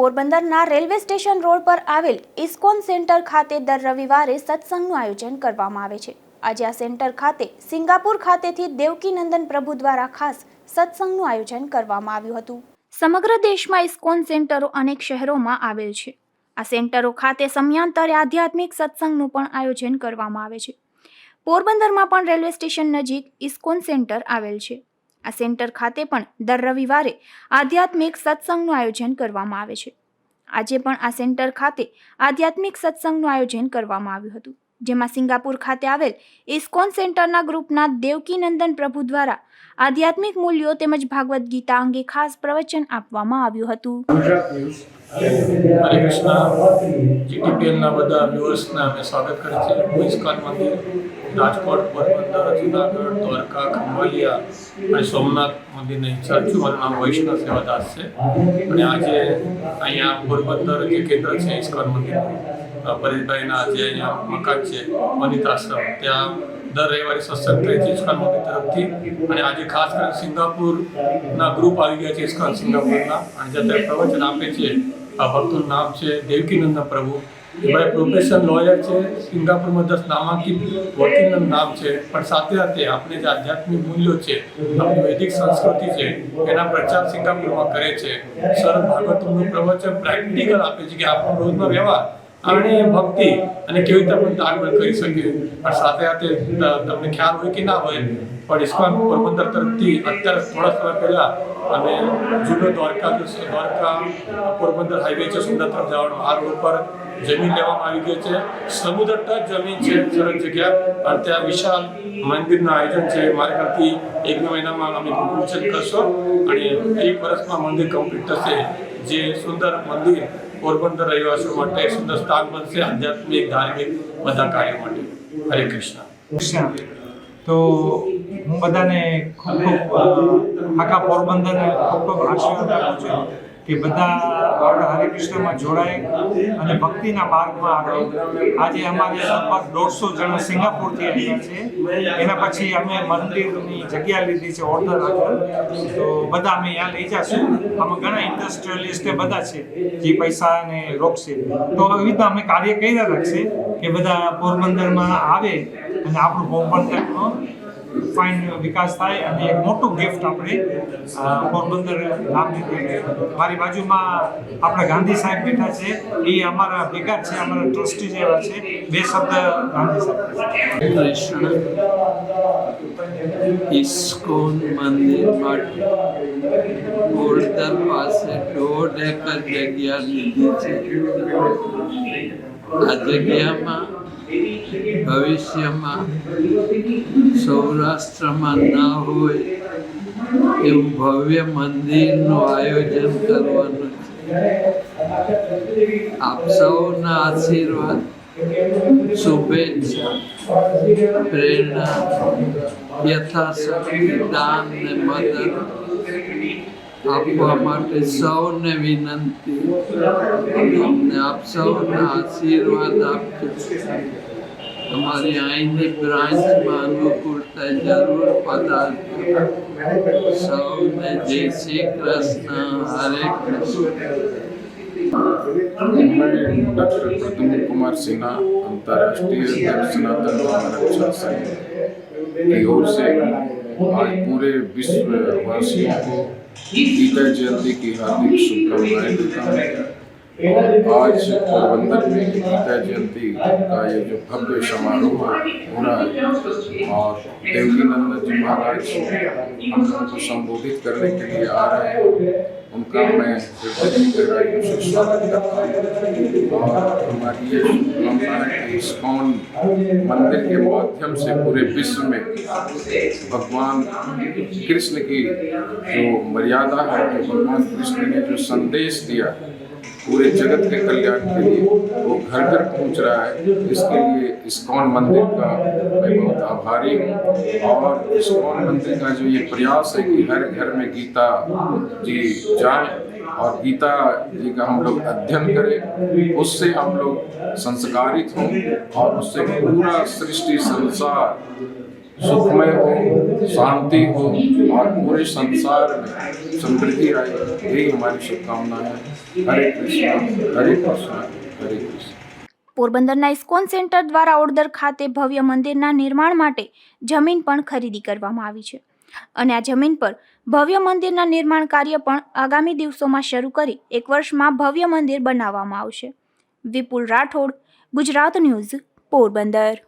પોરબંદરના railway station road પર આવેલ ઇસ્કોન સેન્ટર ખાતે દર રવિવારે સત્સંગનું આયોજન કરવામાં આવે છે. આજે આ સેન્ટર ખાતે સિંગાપુર ખાતેથી દેવકીનંદન પ્રભુ દ્વારા ખાસ સત્સંગનું આયોજન કરવામાં આવ્યું હતું. સમગ્ર દેશમાં ઇસ્કોન સેન્ટરો અનેક શહેરોમાં આવેલ છે. આ સેન્ટરો ખાતે સમયાંતરે આધ્યાત્મિક સત્સંગનું પણ આયોજન કરવામાં આવે છે. પોરબંદરમાં પણ રેલવે સ્ટેશન નજીક ઇસ્કોન સેન્ટર આવેલ છે. આ સેન્ટર ખાતે પણ દર રવિવારે આધ્યાત્મિક સત્સંગનું આયોજન કરવામાં આવે છે. આજે પણ આ સેન્ટર ખાતે આધ્યાત્મિક સત્સંગનું આયોજન કરવામાં આવ્યું હતું, જેમાં સિંગાપુર ખાતે આવેલ ઇસ્કોન સેન્ટરના ગ્રુપના દેવકીનંદન પ્રભુ દ્વારા આધ્યાત્મિક મૂલ્યો તેમજ ભાગવદ્ ગીતા અંગે ખાસ પ્રવચન આપવામાં આવ્યું હતું. જીટીપીએલના બધા વ્યુઅર્સને અમે સ્વાગત કરીએ છીએ. હું ઇસ્કોન મંદિર રાજકોટ પોરબંદર જુનાગઢ દ્વારકા ખંભાલિયા અને સોમનાથ મંદિરના ઇન્ચાર્જ છું. મારું નામ વૈષ્ણવ સેવાદાસ છે. અને આજે અહીંયા પોરબંદર જે કેન્દ્ર છે ઇસ્કોન મંદિર પરેશભાઈના જે અહીંયા મકાન છે વનિત ત્યાં દર રવિવારે સત્સંગ થાય છે ઇસ્કોન મંદિર તરફથી. અને આજે ખાસ કરીને સિંગાપુરના ગ્રુપ આવી ગયા છે ઇસ્કોન સિંગાપુરના. અને જે પ્રવચન આપે છે, આ ભક્તનું નામ છે દેવકીનંદ પ્રભુ. એમાં પ્રોફેશન લોયર છે, સિંગાપુરમાં દસ નામાંકિત વકીલનું નામ છે. પણ સાથે સાથે આપણે જે આધ્યાત્મિક મૂલ્યો છે, આપણી વૈદિક સંસ્કૃતિ છે, એના પ્રચાર સિંગાપુરમાં કરે છે. સર ભાગવતનું પ્રવચન પ્રેક્ટિકલ આપે છે કે આપણો રોજનો વ્યવહાર અને ભક્તિ અને કેવી રીતે આપણે આગળ કરી શકીએ. પણ સાથે સાથે તમને ખ્યાલ હોય કે ના હોય, પણ ઇસ્કોન પોરબંદર તરફથી અત્યારે થોડા સમય પહેલા અને જૂનો દ્વારકા દ્વારકા, પોરબંદર હાઈવે છે સુંદર તરફ જવાનો આ રોડ પર જમીન લેવામાં આવી ગઈ છે. સમુદ્ર ટચ જમીન છે, સરસ જગ્યા. અને ત્યાં વિશાળ મંદિરનું આયોજન છે. મારા ખ્યાલથી એક બે મહિનામાં અમે પૂજન કરશો. અને એક વર્ષમાં મંદિર કમ્પ્લીટ થશે. જે સુંદર મંદિર પોરબંદર રહેવાસીઓ માટે સુંદર સ્થાન બનશે આધ્યાત્મિક, ધાર્મિક બધા કાર્યો માટે. હરે કૃષ્ણ. તો હું બધાને ખૂબ ખૂબ આખા પોરબંદરને ખૂબ ખૂબ આશીર્વાદ આપું છું. કે બધા હરે કૃષ્ણમાં જોડાય અને ભક્તિના માર્ગમાં આવે આજે અમારે લગભગ દોઢસો જણા સિંગાપુરથી આવ્યા છે. એના પછી અમે મંદિરની જગ્યા લીધી છે ઓર્ડર આગળ. તો બધા અમે અહીંયા લઈ જશું. આમાં ઘણા ઇન્ડસ્ટ્રીયલિસ્ટ બધા છે, જે પૈસાને રોકશે. તો એવી રીતના અમે કાર્ય કર્યા રાખશે કે બધા પોરબંદરમાં આવે અને આપણું પોરબંદરનો ફાઇન વિકાસ થાય અને એક મોટું ગિફ્ટ આપણે પોરબંદર દઈએ. મારી બાજુમાં આપણા ગાંધી સાહેબ બેઠા છે, એ અમારા ભેગા છે, અમારા ટ્રસ્ટી જેવા છે, બે શબ્દ ગાંધી સાહેબ ઇસ્કોન ઇસ્કોન માટે બોર્ડર પાસે દોઢ એકર જગ્યા લીધી છે આ જગ્યામાં, ભવિષ્યમાં સૌરાષ્ટ્રમાં ના હોય એવું ભવ્ય મંદિરનું આયોજન કરવાનું છે. આપ સૌના આશીર્વાદ, શુભેચ્છા, પ્રેરણા, યથાશક્તિ, દાન ને મદદ આપવા માટે સૌને વિનંતી અને આપ સૌના આશીર્વાદ આપજો તમારી અહીંની બ્રાન્ચમાં અનુકૂળતા જરૂર પધારજો સૌને જય શ્રી કૃષ્ણ હરે કૃષ્ણ मैं डॉक्टर प्रद्युम्न कुमार सिन्हा अंतर्राष्ट्रीय देव सनातन धर्म रक्षा संघ की ओर से आज पूरे विश्व वासियों को गीता जयंती की हार्दिक शुभकामनाएँ देता हूँ। आज पोरबंदर में गीता जयंती का ये जो भव्य समारोह हो रहा है, और देवकीनंदन जी महाराज को संबोधित करने के लिए आ रहे हैं। उनका मैं हूँ और हमारी ये है। कि इस्कॉन मंदिर के माध्यम से पूरे विश्व में भगवान कृष्ण की जो मर्यादा है, जो भगवान कृष्ण ने जो संदेश दिया पूरे जगत के कल्याण के लिए वो घर घर पहुँच रहा है। इसके लिए इस्कॉन मंदिर का मैं बहुत आभारी हूँ। और इस्कॉन मंदिर का जो ये प्रयास है कि हर घर में गीता जी जाए और गीता जी का हम लोग अध्ययन करें, उससे हम लोग संस्कारित हों और उससे पूरा सृष्टि, संसार सुखमय हो, शांति हो और पूरे संसार में समृद्धि आए। यही हमारी शुभकामना है। પોરબંદરના ઇસ્કોન સેન્ટર દ્વારા ઓડદર ખાતે ભવ્ય મંદિરના નિર્માણ માટે જમીન પણ ખરીદી કરવામાં આવી છે. અને આ જમીન પર ભવ્ય મંદિરના નિર્માણ કાર્ય પણ આગામી દિવસોમાં શરૂ કરી એક વર્ષમાં ભવ્ય મંદિર બનાવવામાં આવશે. વિપુલ રાઠોડ, ગુજરાત ન્યૂઝ, પોરબંદર.